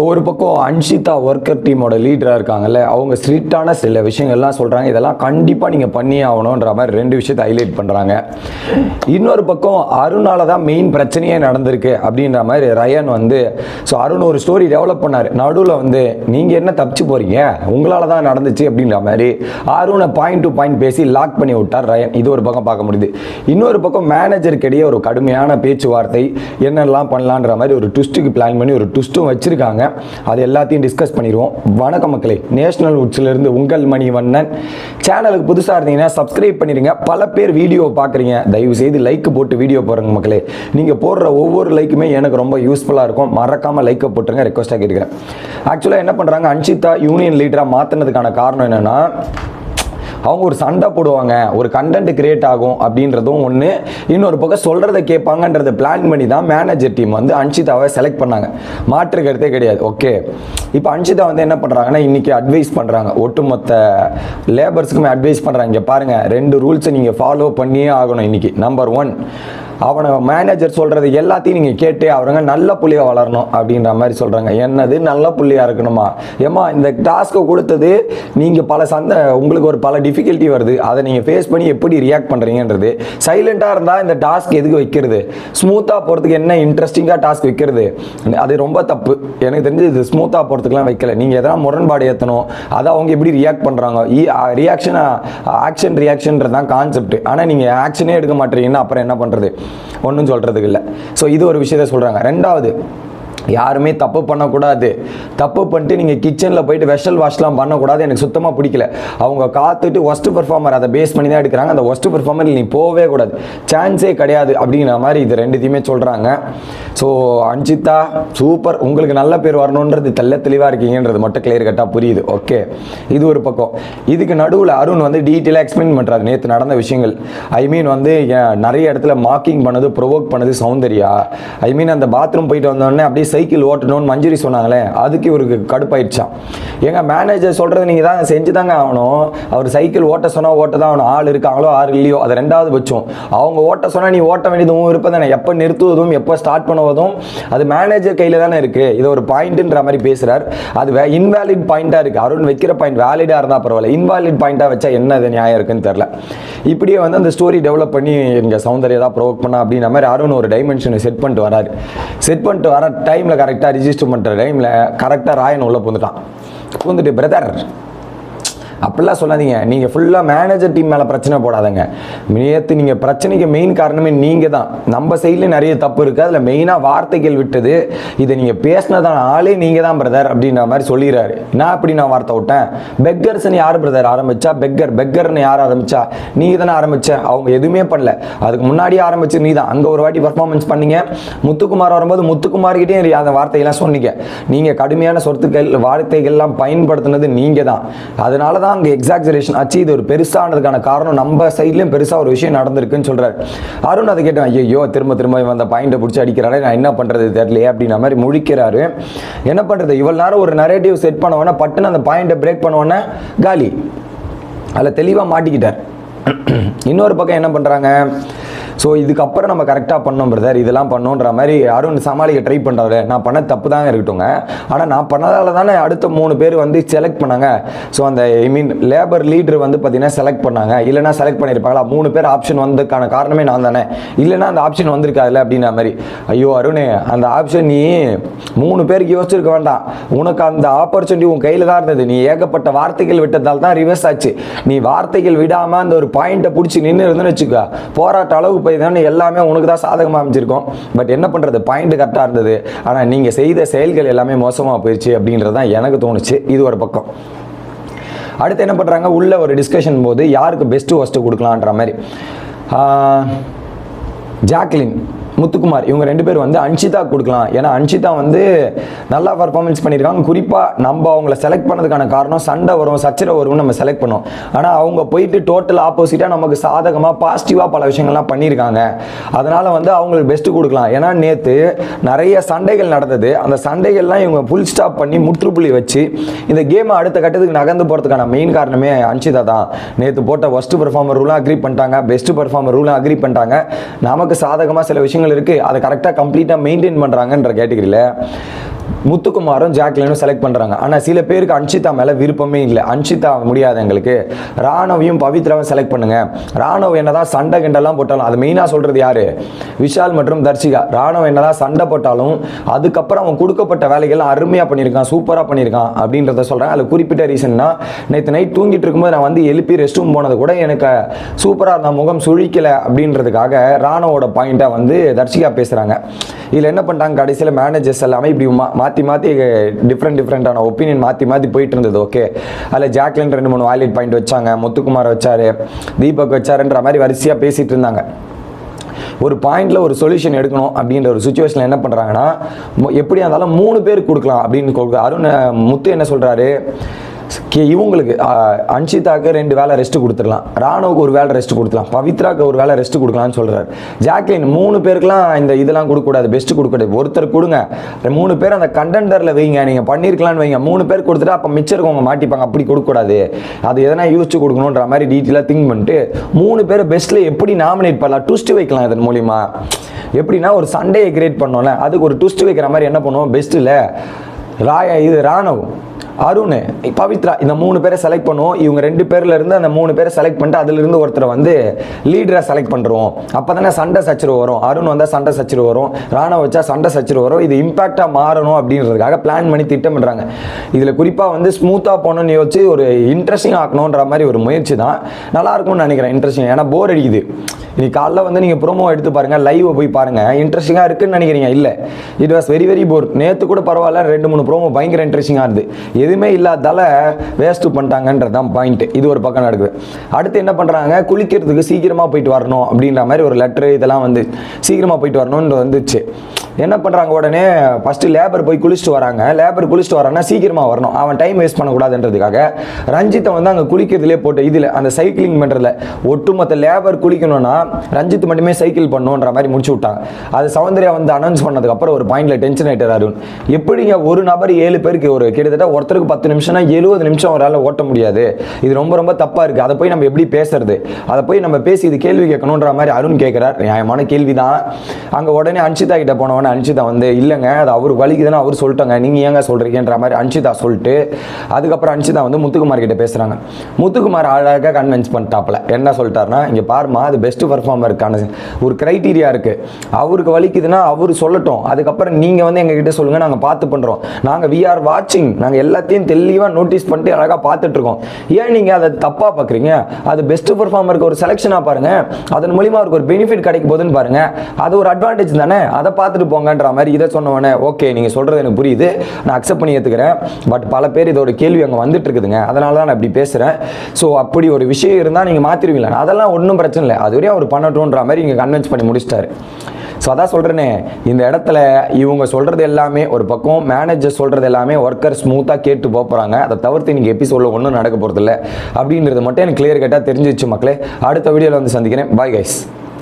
So ஒரு பக்கம் Anshitha worker டீமோட லீடராக இருக்காங்கல்ல அவங்க ஸ்ட்ரிக்டான சில விஷயங்கள்லாம் சொல்கிறாங்க இதெல்லாம் கண்டிப்பாக நீங்கள் பண்ணியே ஆகணுன்ற மாதிரி ரெண்டு விஷயத்தை ஹைலைட் பண்ணுறாங்க இன்னொரு பக்கம் அருணால தான் மெயின் பிரச்சனையே நடந்திருக்கு அப்படின்ற மாதிரி ரயன் வந்து ஸோ அருண் ஒரு ஸ்டோரி டெவலப் பண்ணார். நடுவில் வந்து நீங்கள் என்ன தப்பிச்சு போகிறீங்க உங்களால் தான் நடந்துச்சு அப்படின்ற மாதிரி அருணை பாயிண்ட் டு பாயிண்ட் பேசி லாக் பண்ணி விட்டார் ரயன். இது ஒரு பக்கம் பார்க்க முடியுது. இன்னொரு பக்கம் மேனேஜருக்கு இடையே ஒரு கடுமையான பேச்சுவார்த்தை என்னெல்லாம் பண்ணலான்ற மாதிரி ஒரு ட்விஸ்ட்டுக்கு பிளான் பண்ணி ஒரு ட்விஸ்ட்டும் வச்சுருக்காங்க. அது எல்லாத்தையும் டிஸ்கஸ் பண்ணிடுவோம். வணக்கம் மக்களே நேஷனல் வுட்ஸ்லேருந்து உங்கள் மணி வண்ணன் சேனலுக்கு புதுசாக இருந்தீங்கன்னா சப்ஸ்கிரைப் பண்ணிடுங்க. பல பேர் வீடியோ பார்க்குறீங்க. தயவு செய்து லைக் போட்டு வீடியோ போடுறங்க மக்களே. நீங்கள் போடுற ஒவ்வொரு லைக்குமே எனக்கு ரொம்ப யூஸ்ஃபுல்லாக இருக்கும். மறக்காமல் லைக்கை போட்டுருங்க ரெக்வஸ்ட்டாக கேட்டுக்கிறேன். ஆக்சுவலாக என்ன பண்ணுறாங்க அன்ஷிதா யூனியன் லீடராக மாற்றினதுக்கான காரணம் என்னென்னா அவங்க ஒரு சண்டை போடுவாங்க ஒரு கண்டென்ட் கிரியேட் ஆகும் அப்படின்றதும் ஒன்று இன்னொரு பக்கம் சொல்கிறத கேட்பாங்கன்றதை பிளான் பண்ணி தான் மேனேஜர் டீம் வந்து அன்ஷிதாவை செலக்ட் பண்ணாங்க. மாற்று கருத்தே கிடையாது. ஓகே இப்போ அன்ஷிதா வந்து என்ன பண்ணுறாங்கன்னா இன்றைக்கி அட்வைஸ் பண்ணுறாங்க ஒட்டுமொத்த லேபர்ஸுக்குமே அட்வைஸ் பண்ணுறாங்க இங்கே பாருங்கள் ரெண்டு ரூல்ஸை நீங்கள் ஃபாலோ பண்ணியே ஆகணும் இன்றைக்கி நம்பர் ஒன் அவனை மேனேஜர் சொல்கிறது எல்லாத்தையும் நீங்கள் கேட்டு அவருங்க நல்ல புள்ளியாக வளரணும் அப்படின்ற மாதிரி சொல்கிறாங்க என்னது நல்ல புள்ளியாக இருக்கணுமா? ஏம்மா இந்த டாஸ்க்கை கொடுத்தது நீங்கள் பல சந்த உங்களுக்கு ஒரு பல டிஃபிகல்ட்டி வருது. அதை நீங்கள் ஃபேஸ் பண்ணி எப்படி ரியாக்ட் பண்ணுறீங்கன்றது சைலண்ட்டாக இருந்தால் இந்த டாஸ்க் எதுக்கு வைக்கிறது? ஸ்மூத்தாக போகிறதுக்கு என்ன இன்ட்ரெஸ்டிங்காக டாஸ்க் வைக்கிறது? அது ரொம்ப தப்பு. எனக்கு தெரிஞ்சு இது ஸ்மூத்தாக போகிறதுக்குலாம் வைக்கல. நீங்கள் எதனா முரண்பாடு ஏற்றணும் அதை அவங்க எப்படி ரியாக்ட் பண்ணுறாங்க ரியாக்ஷன் ஆக்ஷன் ரியாக்ஷன்றது தான் கான்செப்ட் ஆனால் நீங்கள் ஆக்ஷனே எடுக்க மாட்டீங்கன்னா அப்புறம் என்ன பண்ணுறது ஒன்றும் சொல்கிறதுக்கு இல்லை. ஸோ இது ஒரு விஷயத்த சொல்கிறாங்க ரெண்டாவது யாருமே தப்பு பண்ணக்கூடாது. தப்பு பண்ணிட்டு நீங்கள் கிச்சனில் போயிட்டு வெஷல் வாஷ்லாம் பண்ணக்கூடாது. எனக்கு சுத்தமாக பிடிக்கல. அவங்க காத்துட்டு ஒஸ்ட் பெர்ஃபார்மர் அதை பேஸ் பண்ணி தான் எடுக்கிறாங்க. அந்த ஒஸ்ட் பெர்ஃபார்மர் நீ போகவே கூடாது. சான்ஸே கிடையாது அப்படிங்கிற மாதிரி இது ரெண்டுத்தையுமே சொல்கிறாங்க ஸோ அஞ்சிதா சூப்பர் உங்களுக்கு நல்ல பேர் வரணுன்றது தெல்ல தெளிவாக இருக்கீங்கன்றது மட்டும் கிளியர் கட்டாக புரியுது. ஓகே இது ஒரு பக்கம். இதுக்கு நடுவில் அருண் வந்து டீட்டெயிலாக எக்ஸ்பிளைன் பண்ணுறாரு நேற்று நடந்த விஷயங்கள். ஐ மீன் வந்து நிறைய இடத்துல மார்க்கிங் பண்ணது ப்ரொவோக் பண்ணது சௌந்தர்யா. ஐ மீன் அந்த பாத்ரூம் போயிட்டு வந்தோடனே அப்படியே சைக்கிள் ஓட்டணும்னு மஞ்சுரி சொன்னாங்களே அதுக்கு இவருக்கு கடுப்பாயிடுச்சான் எங்கள் மேனேஜர் சொல்கிறது நீங்க தான் செஞ்சு தாங்க ஆகணும். அவர் சைக்கிள் ஓட்ட சொன்னா ஓட்ட தான் ஆகணும். ஆள் இருக்காங்களோ ஆள் இல்லையோ அது ரெண்டாவது பட்சம். அவங்க ஓட்ட சொன்னா நீ ஓட்ட வேண்டியதும் விருப்பம் தானே. எப்போ நிறுத்துவதும் எப்போ ஸ்டார்ட் பண்ணுவதும் அது மேனேஜர் கையில தானே இருக்கு. இது ஒரு பாயிண்ட்ன்ற மாதிரி பேசுறார். அது இன்வாலிட் பாயிண்ட்டாக இருக்கு. அருண் வைக்கிற பாயிண்ட் வேலிடா இருந்தால் பரவாயில்ல. இன்வாலிட் பாயிண்ட்டாக வச்சா என்ன அது நியாயம் இருக்குன்னு தெரியல. இப்படியே வந்து அந்த ஸ்டோரி டெவலப் பண்ணி இங்க சௌந்தர்யா தான் ப்ரோவோக் பண்ணா அப்படின்ற மாதிரி அருண் ஒரு டைமென்ஷனை செட் பண்ணிட்டு வராரு. செட் பண்ணிட்டு வர டைமில் கரெக்டாக ரிஜிஸ்டர் பண்ணுற டைமில் கரெக்டாக ராயன் உள்ளே பூந்துட்டான் பூந்துட்டு பிரதர் அப்படிலாம் சொல்லாதீங்க. நீங்கள் ஃபுல்லாக மேனேஜர் டீம் மேலே பிரச்சனை போடாதங்க. நேற்று நீங்கள் பிரச்சனைக்கு மெயின் காரணமே நீங்கள் தான் நம்ம சைடில் நிறைய தப்பு இருக்குது அதில் மெயினாக வார்த்தைகள் விட்டது. இதை நீங்கள் பேசினதான ஆளே நீங்கள் தான் பிரதர் அப்படின்ற மாதிரி சொல்லிடுறாரு. நான் எப்படி நான் வார்த்தை விட்டேன்? பெக்கர்ஸ்னு யார் பிரதர் ஆரம்பித்தா பெக்கர் பெக்கர்னு யார் ஆரம்பிச்சா? நீங்கள் தானே ஆரம்பித்த அவங்க எதுவுமே பண்ணல. அதுக்கு முன்னாடியே ஆரம்பிச்சு நீ தான் அங்கே ஒரு வாட்டி பர்ஃபார்மன்ஸ் பண்ணீங்க. முத்துக்குமார் வரும்போது முத்துக்குமார்கிட்டே அந்த வார்த்தையெல்லாம் சொன்னீங்க. நீங்கள் கடுமையான சொத்துக்கள் வார்த்தைகள்லாம் பயன்படுத்தினது நீங்கள் தான் அதனால தான் அங்கே எக்ஸாக்சரேஷன் ஆச்சு இது ஒரு பெருசானதுக்கான காரணம். நம்ம சைட்லேயும் பெருசாக ஒரு விஷயம் நடந்திருக்குன்னு சொல்கிறார் அருண் அதை கேட்டேன் ஐயோ திரும்ப திரும்ப இவன் அந்த பாயிண்டை பிடிச்சி அடிக்கிறாரே நான் என்ன பண்ணுறது தெரியலையே அப்படின்ற மாதிரி முழிக்கிறாரு. என்ன பண்ணுறது இவ்வளோ நேரம் ஒரு நரேட்டிவ் செட் பண்ணவொடனே பட்டுன்னு அந்த பாயிண்டை பிரேக் பண்ண காலி. அதில் தெளிவாக மாட்டிக்கிட்டார். இன்னொரு பக்கம் என்ன பண்ணுறாங்க ஸோ இதுக்கப்புறம் நம்ம கரெக்டாக பண்ணோம் பிரதர் இதெல்லாம் பண்ணோன்ற மாதிரி அருண் சமாளிக்க ட்ரை பண்ணுறாரு நான் பண்ண தப்பு தாங்க இருக்கட்டுங்க ஆனால் நான் பண்ணதால தானே அடுத்த மூணு பேர் வந்து செலக்ட் பண்ணாங்க. ஸோ அந்த ஐ மீன் லேபர் லீடர் வந்து பார்த்தீங்கன்னா செலக்ட் பண்ணாங்க. இல்லைனா செலக்ட் பண்ணியிருப்பாங்களா மூணு பேர் ஆப்ஷன் வந்ததுக்கான காரணமே நான் தானே. இல்லைனா அந்த ஆப்ஷன் வந்திருக்காதுல்ல அப்படின்ற மாதிரி. ஐயோ அருண் அந்த ஆப்ஷன் நீ மூணு பேருக்கு யோசிச்சிருக்க வேண்டாம். உனக்கு அந்த ஆப்பர்ச்சுனிட்டி உன் கையில் தான் இருந்தது. நீ ஏகப்பட்ட வார்த்தைகள் விட்டதால் தான் ரிவர்ஸ் ஆச்சு. நீ வார்த்தைகள் விடாமல் அந்த ஒரு பாயிண்ட்டை பிடிச்சி நின்று இருந்துன்னு வச்சுக்க. போராட்ட அளவுக்கு போய் எல்லாமே உனக்கு தான் சாதகமாக அமைஞ்சிருக்கும். பட் என்ன பண்ணுறது பாயிண்ட் கரெக்டாக இருந்தது. ஆனால் நீங்கள் செய்த செயல்கள் எல்லாமே மோசமாக போயிடுச்சு அப்படின்றது தான் எனக்கு தோணுச்சு. இது ஒரு பக்கம். அடுத்து என்ன பண்ணுறாங்க உள்ள ஒரு டிஸ்கஷன் போது யாருக்கு பெஸ்ட்டு ஒஸ்ட்டு கொடுக்கலான்ற மாதிரி. ஜாக்லின். முத்துக்குமார் இவங்க ரெண்டு பேர் வந்து அன்ஷிதா கொடுக்கலாம். ஏன்னா அன்ஷிதா வந்து நல்லா பர்ஃபார்மன்ஸ் பண்ணியிருக்காங்க. குறிப்பாக நம்ம அவங்கள செலக்ட் பண்ணதுக்கான காரணம் சண்டை வரும் சச்சரவு வரும்னு நம்ம செலக்ட் பண்ணோம். ஆனால் அவங்க போயிட்டு டோட்டல் ஆப்போசிட்டாக நமக்கு சாதகமாக பாசிட்டிவாக பல விஷயங்கள்லாம் பண்ணியிருக்காங்க. அதனால் வந்து அவங்களுக்கு பெஸ்ட்டு கொடுக்கலாம். ஏன்னா நேற்று நிறைய சண்டைகள் நடந்தது. அந்த சண்டைகள்லாம் இவங்க ஃபுல் ஸ்டாப் பண்ணி முற்றுப்புள்ளி வச்சு இந்த கேமை அடுத்த கட்டத்துக்கு நகர்ந்து போகிறதுக்கான மெயின் காரணமே அன்ஷிதா தான். நேற்று போட்ட ஒஸ்ட் பெர்ஃபார்மர் ரூலும் அக்ரி பண்ணிட்டாங்க. பெஸ்ட் பெர்ஃபார்மர் ரூலும் அக்ரி பண்ணிட்டாங்க. நமக்கு சாதகமாக சில விஷயங்கள் இருக்குது அதை கரெக்டாக கம்ப்ளீட்டாக மெயின்டைன் பண்ணுறாங்கன்ற கேட்டகரியில் முத்துக்குமாரும் ஜாக்லினும் செலக்ட் பண்ணுறாங்க ஆனால் சில பேருக்கு அன்ஷிதா மேலே விருப்பமே இல்லை. அன்ஷிதா முடியாது எங்களுக்கு. ராணவையும் பவித்ராவும் செலக்ட் பண்ணுங்க. ராணவ் என்னதான் சண்டை கிண்டெல்லாம் போட்டாலும் அது மெயினாக சொல்கிறது யாரு? விஷால் மற்றும் தர்ஷிகா. ராணவ் என்னதான் சண்டை போட்டாலும் அதுக்கப்புறம் அவன் கொடுக்கப்பட்ட வேலைகள்லாம் அருமையாக பண்ணியிருக்கான் சூப்பராக பண்ணியிருக்கான் அப்படின்றத சொல்கிறேன் அதில் குறிப்பிட்ட ரீசன்னா நேற்று நைட் தூங்கிட்டு இருக்கும்போது நான் வந்து எழுப்பி ரெஸ்ட் ரூம் போனது கூட எனக்கு சூப்பராக இருந்த முகம் சுழிக்கலை அப்படின்றதுக்காக ராணவோட பாயிண்ட்டாக வந்து தர்ஷிகா பேசுகிறாங்க இதில் என்ன பண்ணிட்டாங்க கடைசியில் மேனேஜர்ஸ் எல்லாமே இப்படி மாற்றி மாற்றி டிஃப்ரெண்ட் டிஃப்ரெண்ட்டான ஒப்பீனியன் மாற்றி மாற்றி போயிட்டு இருந்தது ஓகே அதில் ஜாக்லின் ரெண்டு மூணு வாலிட் பாயிண்ட் வச்சாங்க முத்துக்குமார் வச்சாரு தீபக் வச்சாருன்ற மாதிரி வரிசையாக பேசிகிட்டு இருந்தாங்க. ஒரு பாயிண்ட்டில் ஒரு சொல்யூஷன் எடுக்கணும் அப்படின்ற ஒரு சுச்சுவேஷனில் என்ன பண்ணுறாங்கன்னா எப்படியா இருந்தாலும் மூணு பேர் கொடுக்கலாம் அப்படின்னு கொடுக்க அருண் முத்து என்ன சொல்கிறாரு இவங்களுக்கு அன்ஷிதாக்கு ரெண்டு வேலை ரெஸ்ட் கொடுத்துடலாம். ராணுவுக்கு ஒரு வேலை ரெஸ்ட் கொடுத்துலாம் பவித்ராக்கு ஒரு வேலை ரெஸ்ட் கொடுக்கலாம்னு சொல்கிறார் ஜாக்லின் மூணு பேருக்குலாம் இந்த இதெல்லாம் கொடுக்கக்கூடாது. பெஸ்ட் கொடுக்கக்கூடாது. ஒருத்தர் கொடுங்க. மூணு பேர் அந்த கண்டெண்டரில் வைங்க. நீங்கள் பண்ணியிருக்கலாம்னு வைங்க. மூணு பேர் கொடுத்துட்டு அப்போ மிச்சம் இருக்கவங்க மாட்டிப்பாங்க. அப்படி கொடுக்கக்கூடாது. அது எதனா யோசிச்சு கொடுக்கணுன்ற மாதிரி டீட்டெயிலாக திங்க் பண்ணிட்டு மூணு பேர் பெஸ்ட்டில் எப்படி நாமினேட் பண்ணலாம்? ட்விஸ்ட் வைக்கலாம் இதன் மூலிமா எப்படின்னா ஒரு சண்டையை கிரியேட் பண்ணோம்ல. அதுக்கு ஒரு ட்விஸ்ட் வைக்கிற மாதிரி என்ன பண்ணுவோம்? பெஸ்ட்டில் ராய இது ராணுவம். அருண் பவித்ரா இந்த மூணு பேரை செலக்ட் பண்ணுவோம். இவங்க ரெண்டு பேர்ல இருந்து அந்த மூணு பேரை செலக்ட் பண்ணிட்டு அதுல இருந்து ஒருத்தரை வந்து லீடரை செலக்ட் பண்ணுறோம் அப்போ தானே சண்டை சச்சரவு வரும். அருண் வந்தால் சண்டை சச்சரவு வரும். ராணா வச்சா சண்டை சச்சரவு வரும். இது இம்பாக்டாக மாறணும் அப்படின்றதுக்காக பிளான் பண்ணி திட்டமிடுறாங்க இதில் குறிப்பாக வந்து ஸ்மூத்தாக போகணும்னு யோசிச்சு ஒரு இன்ட்ரெஸ்டிங் ஆக்கணுன்ற மாதிரி ஒரு முயற்சி தான். நல்லா இருக்கும்னு நினைக்கிறேன். இன்ட்ரெஸ்டிங் ஏன்னா போர் அடிக்குது. இன்னைக்கு காலைல வந்து நீங்கள் ப்ரோமோ எடுத்து பாருங்கள் லைவ் போய் பாருங்கள் இன்ட்ரெஸ்டிங்காக இருக்குன்னு நினைக்கிறீங்க? இல்லை. It was very very bore நேற்று கூட பரவாயில்ல ரெண்டு மூணு ப்ரோமோ பயங்கர இன்ட்ரெஸ்டிங்காக இருந்து எதுவுமே இல்லாதால வேஸ்ட் பண்ணிட்டாங்கன்றது தான் பாயிண்ட் இது ஒரு பக்கம் நடக்குது. அடுத்து என்ன பண்ணுறாங்க குளிக்கிறதுக்கு சீக்கிரமாக போயிட்டு வரணும் அப்படின்ற மாதிரி ஒரு லெட்டர் இதெல்லாம் வந்து சீக்கிரமாக போயிட்டு வரணும்னு வந்துச்சு. என்ன பண்ணுறாங்க உடனே? ஃபஸ்ட்டு லேபர் போய் குளிச்சுட்டு வராங்க. லேபர் குளிச்சுட்டு வரான்னா சீக்கிரமாக வரணும். அவன் டைம் வேஸ்ட் பண்ணக்கூடாதுன்றதுக்காக ரஞ்சித்தை வந்து அங்கே குளிக்கிறதுலே போட்டு இதில் அந்த சைக்கிளிங் பண்ணுறதுல ஒட்டுமொத்த லேபர் குளிக்கணும்னா ரஞ்சித் மட்டுமே சைக்கிள் பண்ணுன்ற மாதிரி முடிச்சு விட்டாங்க அது சௌந்தர்யா வந்து அனௌன்ஸ் பண்ணதுக்கப்புறம் ஒரு பாயிண்டில் டென்ஷன் ஆகிட்டார் அருண். எப்படிங்க ஒரு நபர் ஏழு பேருக்கு ஒரு கிட்டத்தட்ட ஒருத்தருக்கு பத்து நிமிஷம்னா எழுபது நிமிஷம் அவரால் ஓட்ட முடியாது. இது ரொம்ப ரொம்ப தப்பாக இருக்குது அதை போய் நம்ம எப்படி பேசுறது? அதை போய் நம்ம பேசி இது கேள்வி கேட்கணுன்ற மாதிரி அருண் கேட்குறார் நியாயமான கேள்வி தான் அங்கே உடனே அன்ஷிதா கிட்ட அவனை அன்ஷிதா வந்து இல்லைங்க அது அவர் வலிக்குதுன்னு அவர் சொல்லிட்டாங்க. நீங்கள் ஏங்க சொல்றீங்கன்ற மாதிரி அன்ஷிதா சொல்லிட்டு அதுக்கப்புறம் அன்ஷிதா வந்து முத்துக்குமார் கிட்டே பேசுகிறாங்க முத்துக்குமார் அழகாக கன்வின்ஸ் பண்ணிட்டாப்ல என்ன சொல்லிட்டாருன்னா இங்கே பாருமா அது பெஸ்ட் பர்ஃபார்மருக்கான ஒரு க்ரைட்டீரியா இருக்குது அவருக்கு வலிக்குதுன்னா அவர் சொல்லட்டும். அதுக்கப்புறம் நீங்கள் வந்து எங்ககிட்ட சொல்லுங்கள் நாங்கள் பார்த்து பண்ணுறோம் நாங்கள் வி ஆர் வாட்சிங் நாங்கள் எல்லாத்தையும் தெளிவாக நோட்டீஸ் பண்ணிட்டு அழகாக பார்த்துட்ருக்கோம் ஏன் நீங்கள் அதை தப்பாக பார்க்குறீங்க அது பெஸ்ட் பர்ஃபார்மருக்கு ஒரு செலெக்ஷனாக பாருங்க. அதன் மூலிமா அவருக்கு ஒரு பெனிஃபிட் கிடைக்க போகுதுன்னு பாருங்கள் அது ஒரு அட்வான்டேஜ் தானே? அதை பார்த்துட்டு போங்கன்ற மாதிரி இதை சொன்னவொடனே ஓகே நீங்கள் சொல்கிறது எனக்கு புரியுது. நான் அக்செப்ட் பண்ணி ஏற்றுக்கிறேன் பட் பல பேர் இதோட கேள்வி அங்கே வந்துட்டு இருக்குதுங்க. அதனால தான் நான் இப்படி பேசுகிறேன் ஸோ அப்படி ஒரு விஷயம் இருந்தால் நீங்கள் மாற்றிடுவீங்களா அதெல்லாம் ஒன்றும் பிரச்சனை இல்லை. அது வரையும் அவர் பண்ணட்டும்ன்ற மாதிரி இங்கே கன்வின்ஸ் பண்ணி முடிச்சிட்டாரு. ஸோ அதான் சொல்கிறேனே இந்த இடத்துல இவங்க சொல்கிறது எல்லாமே ஒரு பக்கம் மேனேஜர் சொல்கிறது எல்லாமே ஒர்க்கர் ஸ்மூத்தாக கேட்டு போகிறாங்க அதை தவிர்த்து இன்னைக்கு எபிசோடில் ஒன்றும் நடக்க போகிறதில்ல அப்படின்றது மட்டும் எனக்கு கிளியர் கட்டாக தெரிஞ்சிச்சு மக்களே. அடுத்த வீடியோவில் வந்து சந்திக்கிறேன். Bye guys